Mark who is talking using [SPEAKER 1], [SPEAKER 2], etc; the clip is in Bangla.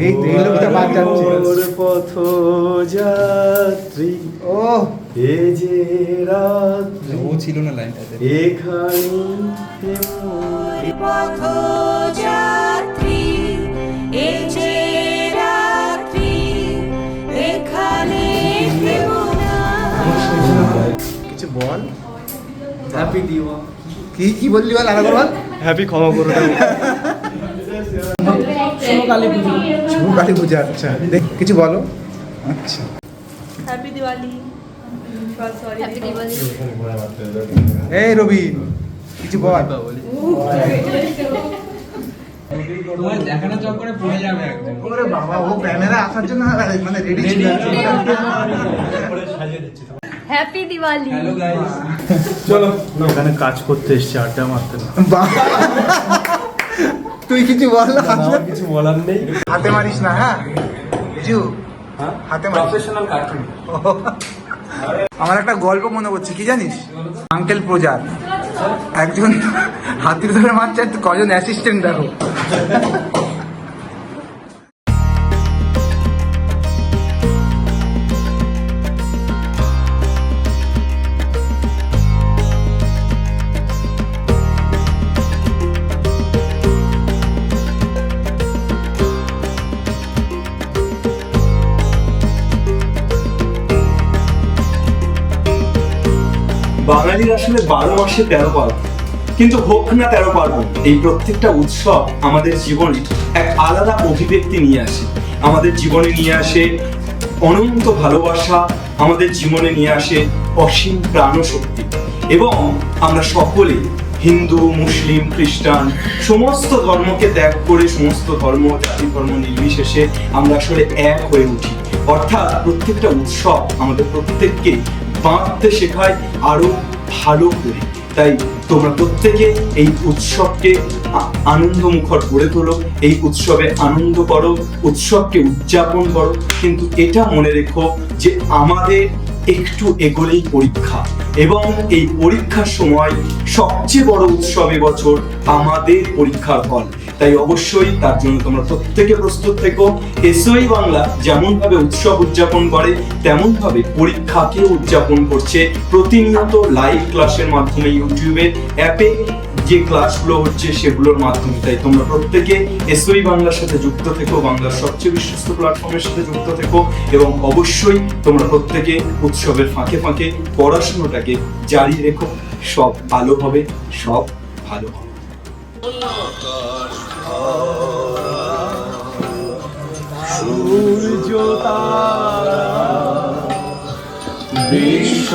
[SPEAKER 1] এই এই লোকটা বাদ যাচ্ছে।
[SPEAKER 2] পথ যাত্রী।
[SPEAKER 1] ও
[SPEAKER 2] এ যে রাত্রি
[SPEAKER 1] ও ছিল না লাইনটাতে।
[SPEAKER 2] এখানে
[SPEAKER 3] পথযাত্রী এ যে রাত্রি এখানে।
[SPEAKER 1] কিছু বল?
[SPEAKER 2] হ্যাপি দিওয়া
[SPEAKER 1] কি কি বললি বল বল?
[SPEAKER 2] হ্যাপি ক্ষমা করে দেবো
[SPEAKER 1] শুভ কালী পূজা আচ্ছা। দেখ কিছু বলো। আচ্ছা।
[SPEAKER 4] হ্যাপি দিওয়ালি.
[SPEAKER 1] এই রবি কিছু বল।
[SPEAKER 5] তোমার দেখানো চক্করে পড়ে যাবে একদম।
[SPEAKER 1] ওরে বাবা ও ক্যামেরা আসার জন্য মানে
[SPEAKER 3] হ্যাপি দিওয়ালি
[SPEAKER 2] চলো। ওখানে কাজ করতে এসছি আড্ডা মারতে না!
[SPEAKER 1] তুই কিছু বল।
[SPEAKER 2] আমার কিছু বলার নেই।
[SPEAKER 1] হাতে মারিস না হ্যাঁ? জু হাতে মারিস।
[SPEAKER 5] প্রফেশনাল কার্টুন
[SPEAKER 1] আমার একটা গল্প মনে পড়ছে কি জানিস? আঙ্কেল প্রজার। একজন হাতির ধরে মারছে কজন অ্যাসিস্ট্যান্ট দেখো।
[SPEAKER 6] বাঙালির আসলে বারো মাসে তেরো পার্বণ। কিন্তু হোক না তেরো পার্বণ, এই প্রত্যেকটা উৎসব আমাদের জীবনে এক আলাদা অভিব্যক্তি নিয়ে আসে। আমাদের জীবনে নিয়ে আসে অনন্ত ভালোবাসা, আমাদের জীবনে নিয়ে আসে অসীম প্রাণশক্তি। এবং আমরা সকলে হিন্দু, মুসলিম, খ্রিস্টান, সমস্ত ধর্মকে ত্যাগ করে সমস্ত ধর্ম, জাতি, ধর্ম নির্বিশেষে আমরা আসলে এক হয়ে উঠি। অর্থাৎ প্রত্যেকটা উৎসব আমাদের প্রত্যেককে বাঁধতে শেখায় আরও ভালো করে। তাই তোমরা প্রত্যেকে এই উৎসবকে আনন্দ মুখর করে তোলো, এই উৎসবে আনন্দ করো, উৎসবকে উদযাপন করো। কিন্তু এটা মনে রেখো যে আমাদের একটু এগোলেই পরীক্ষা। এবং এই পরীক্ষার সময় সবচেয়ে বড় উৎসব এবছর আমাদের পরীক্ষার ফল তাই অবশ্যই তার জন্য তোমরা প্রত্যেকে প্রস্তুত থেকো। এসওই বাংলা যেমনভাবে উৎসব উদযাপন করে, তেমনভাবে পরীক্ষাকে উদযাপন করছে প্রতিনিয়ত লাইভ ক্লাসের মাধ্যমে ইউটিউবের অ্যাপে যে ক্লাসগুলো হচ্ছে সেগুলোর মাধ্যমে। তাই তোমরা প্রত্যেকে এসওই বাংলার সাথে যুক্ত থেকো, বাংলার সবচেয়ে বিশ্বস্ত প্ল্যাটফর্মের সাথে যুক্ত থেকো এবং অবশ্যই তোমরা প্রত্যেকে উৎসবের ফাঁকে ফাঁকে পড়াশোনাটাকে জারি রেখো। সব ভালো হবে, সব ভালো হবে।
[SPEAKER 2] বিশ্ব